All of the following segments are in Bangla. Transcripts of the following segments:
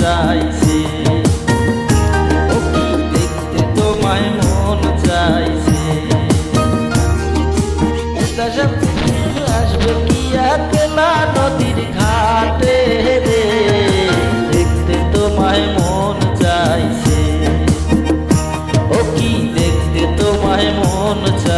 চাইছে। ও কি দেখতে তোমায় মন চাইছে। আসবে কি একলা নদীর ঘাটে রে। দেখতে তোমায় মন চাইছে। ও কি দেখতে তোমায় মন চাইছে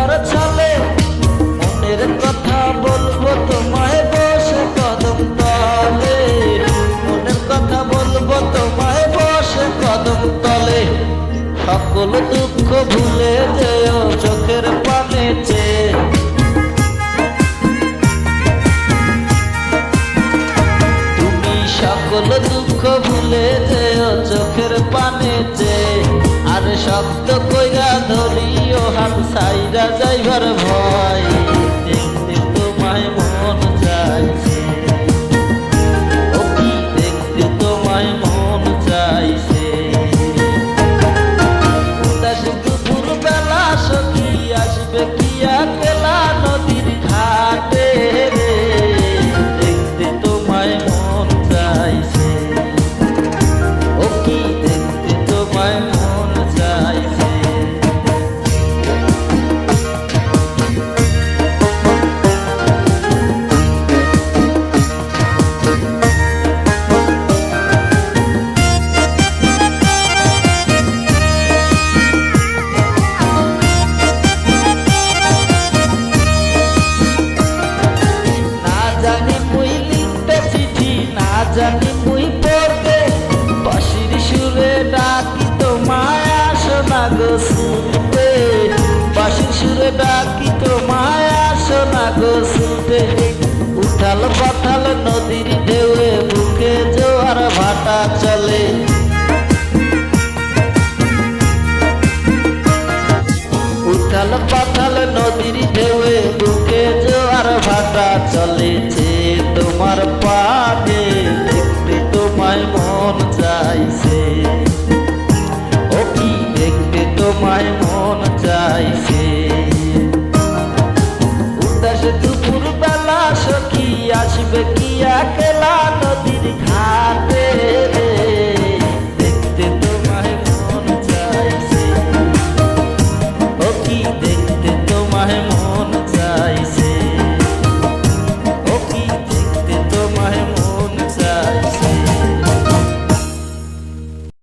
ভরিবার চলে। মনের কথা বলব তোমায় বসে কদম তলে। মনের কথা বলব তোমায় বসে কদম তলে। সকল দুঃখ ভুলে যেও চোখের পানে চেয়ে। তুমি সকল দুঃখ ভুলে যেও চোখের পানে যে আর শব্দ কইরা ধরিও হাত সাইরা যাইবার ভয় দেখতে তোমায় মন চাইছে। ও কি দেখতে তোমায় মন চাইছে? উদাস দুপুর বেলা সখী আসবে কি একলা নদীর ঘাটে দেখতে তোমায় মন জানি বই পড়তে বাঁশির সুরে ডাকি তো মায়া সোনা গো শুনতে বাঁশির সুরে ডাকি তো মায়া সোনা গো শুনতে উঠাল পাঠাল নদীর ঢেউয়ে বুকে জোয়ার ভাটা চলে। তোমায় মন চাইছে। উদাস দুপুর বেলা সখী আসবে কি একে